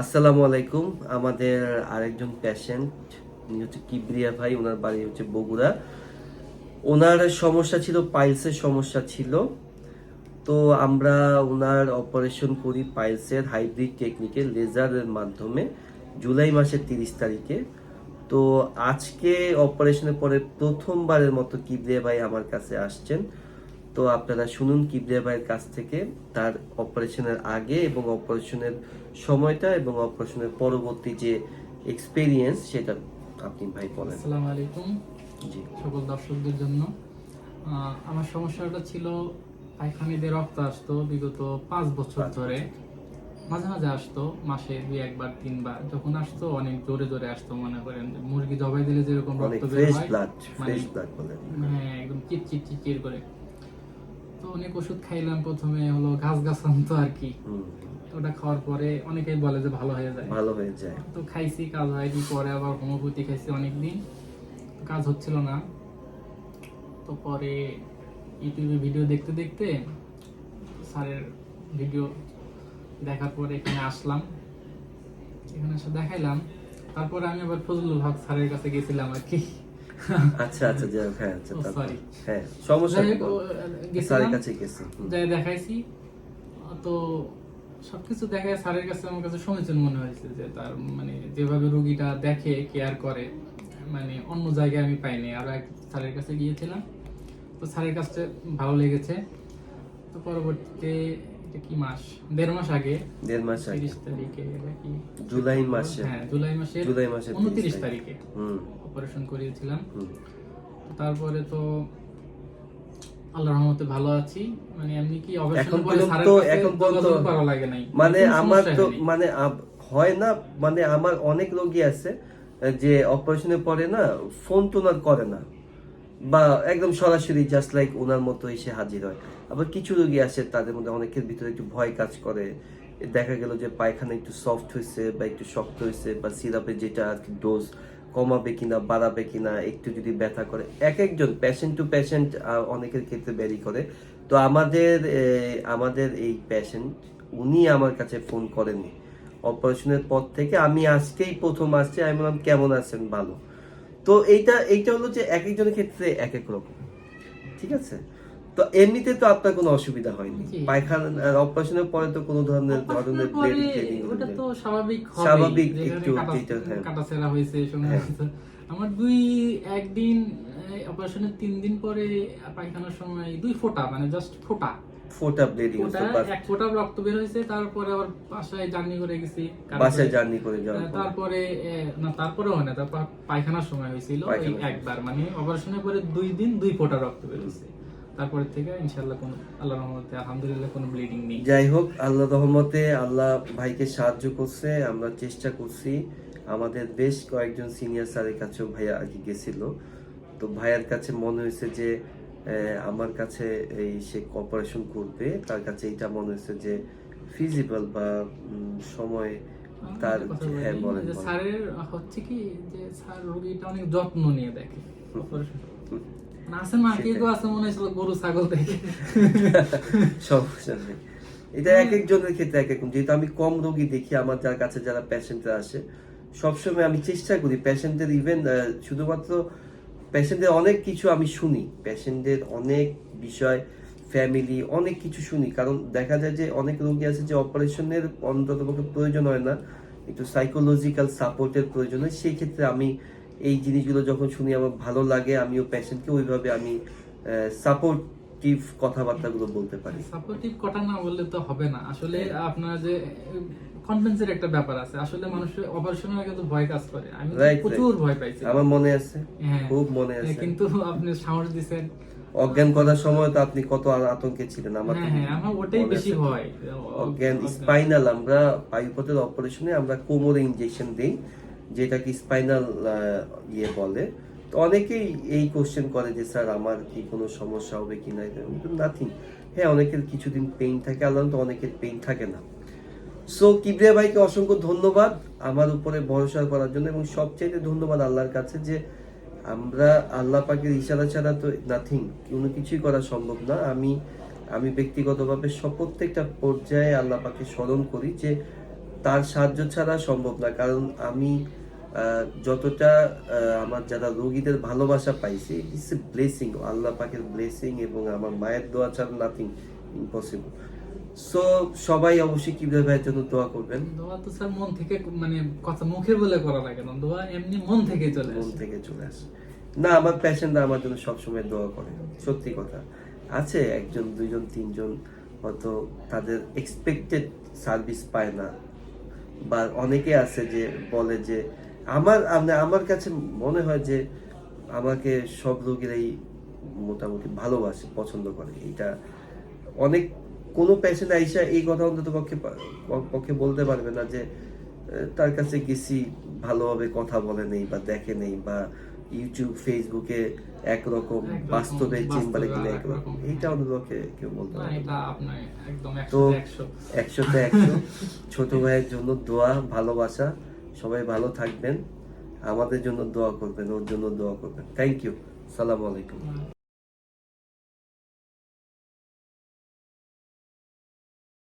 আসসালামু আলাইকুম। আমাদের আরেকজন পেশেন্ট উনি হচ্ছে কিবরিয়া ভাই, ওনার বাড়ি হচ্ছে বগুড়া। ওনার সমস্যা ছিল, পাইলসের সমস্যা ছিল। তো আমরা ওনার অপারেশন করি পাইলসের হাইব্রিড টেকনিকে লেজারের মাধ্যমে, জুলাই মাসের তিরিশ তারিখে। তো আজকে অপারেশনের পরে প্রথমবারের মতো কিবরিয়া ভাই আমার কাছে আসছেন। তো আপনারা শুনুন কিবরিয়া ভাইয়ের কাছ থেকে তার অপারেশনের আগে এবং অপারেশনের সময়টা এবং অপারেশনের পরবর্তী যে এক্সপেরিয়েন্স সেটা আপনি ভাই বলেন। আসসালামু আলাইকুম। জি। সকল দর্শকদের জন্য। আমার সমস্যাটা ছিল পায়খানিতে রক্ত আসতো বিগত পাঁচ বছর ধরে। মাঝে মাঝে আসতো মাসে দুই একবার তিনবার। যখন আসতো অনেক জোরে জোরে আসতো মনে করেন মুরগি জবাই দিলে যেরকম রক্ত বের হয় মানে হ্যাঁ একদম চিটচিট চিটচিট করে। তো অনেক ওষুধ খাইলাম প্রথমে হলো ঘাস গাছান্ত আর কি ওটা খাওয়ার পরে অনেকেই বলে যে ভালো হয়ে যায়। ভালো হয়ে যায়। তো খাইছি কাজ হয়নি পরে আবার হোমিওপ্যাথি খাইছি অনেকদিন। কাজ হচ্ছিল না। তো পরে ইউটিউবে ভিডিও দেখতে দেখতে স্যারের ভিডিও দেখার পরে এখানে আসলাম। এখানে এসে দেখাইলাম। তারপরে আমি আবার ফজলুল হক স্যারের কাছে গেছিলাম আর কি আচ্ছা আচ্ছা যাই হোক, হ্যাঁ আচ্ছা। হ্যাঁ সমস্যা স্যারের কাছে গেছি। যাই দেখাইছি। তো সবকিছু দেখায় স্যারের কাছে আমার কাছে সমীচীন মনে হয়েছে যে তার মানে যেভাবে রুগীটা দেখে কেয়ার করে মানে অন্য জায়গায় আমি পাইনি। আরও এক স্যারের কাছে গিয়েছিলাম। তো স্যারের কাছে ভালো লেগেছে। তো পরবর্তীতে এটা কি মাস? দেড় মাস আগে। দেড় মাস আগে। তিরিশ তারিখে নাকি জুলাই মাসে। হ্যাঁ জুলাই মাসে জুলাই মাসে উনত্রিশ তারিখে। হুম। অপারেশন করিয়েছিলাম। তারপরে তো আল্লাহর রহমতে ভালো আছি। মানে এমনি কি অপারেশন পরে এখন পর্যন্ত- করা লাগে নাই। মানে আমার তো মানে হয় না মানে আমার অনেক রোগী আছে যে অপারেশনের পরে না ফোন করে না। বা একদম সরাসরি জাস্ট লাইক ওনার মতো এসে হাজির হয়। আবার কিছু রোগী আছে তাদের মধ্যে অনেকের ভিতরে একটু ভয় কাজ করে। দেখা গেল যে পায়খানা একটু সফট হয়েছে বা একটু শক্ত হয়েছে বা সিরাপে যেটা আর কি ডোজ কমাবে কিনা, বাড়াবে কিনা, একটু যদি ব্যথা করে, এক একজন পেশেন্ট টু পেশেন্ট অনেকের ক্ষেত্রে ব্যারি করে। তো আমাদের আমাদের এই পেশেন্ট উনি আমার কাছে ফোন করেননি। অপারেশনের পর থেকে আমি আজকেই প্রথম আসছি, আমি বললাম, কেমন আছেন? ভালো? তো এইটা এইটা হলো যে এক একজনের ক্ষেত্রে এক এক রকম। ঠিক আছে? তো এমনিতে তো আপনার কোনো অসুবিধা হয়নি। পায়খানা অপারেশনের পরে তো কোনো ধরনের ধরনের ওটা তো স্বাভাবিক হবেই, স্বাভাবিক একটু হ্যাঁ। হয়েছে হ্যাঁ। আমার দুই একদিন অপারেশনের তিন দিন পরে পায়খানার সময় দুই ফোঁটা মানে জাস্ট ফোঁটা। ফোটা ব্লিডিং এক ফোঁটা রক্ত বের হয়েছে তারপরে আবার বাসায় জার্নি করে গেছি বাসায় জার্নি করে পর। তারপরে না তারপরে হয় না তারপর পায়খানার সময় হয়েছিল। একবার মানে অপারেশনের পরে দুই দিন দুই ফোঁটা রক্ত বের হয়েছে। তারপরে থেকে ইনশাল্লাহ কোনো আল্লাহ রহমতে আলহামদুলিল্লাহ কোনো ব্লিডিং নেই। যাই হোক আল্লাহ রহমতে আল্লাহ ভাইকে সাহায্য করছে আমরা চেষ্টা করছি। আমাদের বেশ কয়েকজন সিনিয়র স্যারের কাছেও ভাইয়া কি গেছিল। তো ভাইয়ার কাছে মনে হয়েছে যে আমার কাছে এই সে অপারেশন করবে তার কাছে এটা মনে হয়েছে যে ফিজিবল বা সময় তার হ্যাঁ বলেন স্যারের হচ্ছে কি যে স্যার রোগীটা অনেক যত্ন নিয়ে দেখে। operation। আছে না কেউ কেউ আছে মনে হয়েছিল গরু ছাগল দেখে। সমস্যা নেই এটা এক একজনের ক্ষেত্রে এক রকম। যেহেতু আমি কম রোগী দেখি আমার যার কাছে যারা পেশেন্টরা আসে সবসময় আমি চেষ্টা করি ইভেন শুধুমাত্র অনেক কিছু আমি শুনি। পেশেন্টদের অনেক বিষয় ফ্যামিলি অনেক কিছু শুনি। কারণ দেখা যায় যে অনেক রোগী আছে যে অপারেশনের অন্তত প্রয়োজন হয় না একটু সাইকোলজিক্যাল সাপোর্টের প্রয়োজন হয়। সেই ক্ষেত্রে আমি এই জিনিসগুলো যখন শুনি আমার ভালো লাগে আমিও পেশেন্টকে ওইভাবে আমি সাপোর্টিভ কথাবার্তাগুলো বলতে পারি। সাপোর্টিভ কথা না বললে তো হবে না। আসলে আপনার যে কনফিডেন্সের একটা ব্যাপার আছে। আসলে মানুষের অপারেশনের ভয় কাজ করে। আমি প্রচুর ভয় পাইছি। আমার মনে আছে হ্যাঁ। খুব মনে আছে। কিন্তু আপনি সাহস অজ্ঞান করার সময় তো আপনি কত আতঙ্কে ছিলেন আমার হ্যাঁ হ্যাঁ আমার ওটাই বেশি। ভয়। অজ্ঞান স্পাইনাল আমরা পাইপথের অপারেশনে আমরা কোমরে ইনজেকশন দিই। যেটাকে স্পাইনাল ইয়ে বলে। তো অনেকেই এই কোশ্চেন করে যে, স্যার, আমার কি কোনো সমস্যা হবে কি না? নাথিং হ্যাঁ অনেকের কিছুদিন পেইন থাকে আল্লাহ তো অনেকের পেইন থাকে না। সো কিবরিয়া ভাইকে অসংখ্য ধন্যবাদ আমার উপরে ভরসা করার জন্য এবং সবচেয়ে ধন্যবাদ আল্লাহর কাছে যে, আমরা আল্লাহ পাকের ইশারা ছাড়া তো নাথিং কোনো কিছুই করা সম্ভব না। আমি আমি ব্যক্তিগতভাবে সব প্রত্যেকটা পর্যায়ে আল্লাহ পাকে স্মরণ করি যে, তার সাহায্য ছাড়া সম্ভব না। কারণ আমি যতটা আমার যারা রোগীদের ভালোবাসা পাইছি ইটস এ ব্লেসিং আল্লাহ পাকের ব্লেসিং এবং আমার মায়ের দোয়া ছাড়া নাথিং ইম্পসিবল সো সবাই অবশ্যই ভাইয়ের জন্য দোয়া করবেন। দোয়া তো স্যার মন থেকে মানে কথা মুখে বলে করা লাগে না দোয়া এমনি মন থেকে চলে মন থেকে চলে আসে। না আমার প্যাশেন্টরা আমার জন্য সবসময় দোয়া করে সত্যি কথা। আছে একজন দুইজন তিনজন হয়তো তাদের এক্সপেক্টেড সার্ভিস পায় না। বা অনেকে আছে যে বলে যে আমার মানে আমার কাছে মনে হয় যে আমাকে সব রোগীরাই মোটামুটি ভালোবাসে পছন্দ করে। এটা অনেক কোনো পেশেন্ট আইসা এই কথা অন্তত পক্ষে পক্ষে বলতে পারবে না যে তার কাছে গেছি ভালোভাবে কথা বলে নেই বা দেখে নেই বা ইউটিউব ফেসবুকে একরকম বাস্তবে চেম্বারে গেলে একরকম। রকম। এইটা অন্তত পক্ষে কেউ বলতে পারে তো একশো একশো। একশোতে একশো। ছোট ভাইয়ের জন্য দোয়া ভালোবাসা। সবাই ভালো থাকবেন। আমাদের জন্য দোয়া করবেন, ওর জন্য দোয়া করবেন। থ্যাংক ইউ সালাম আলাইকুম।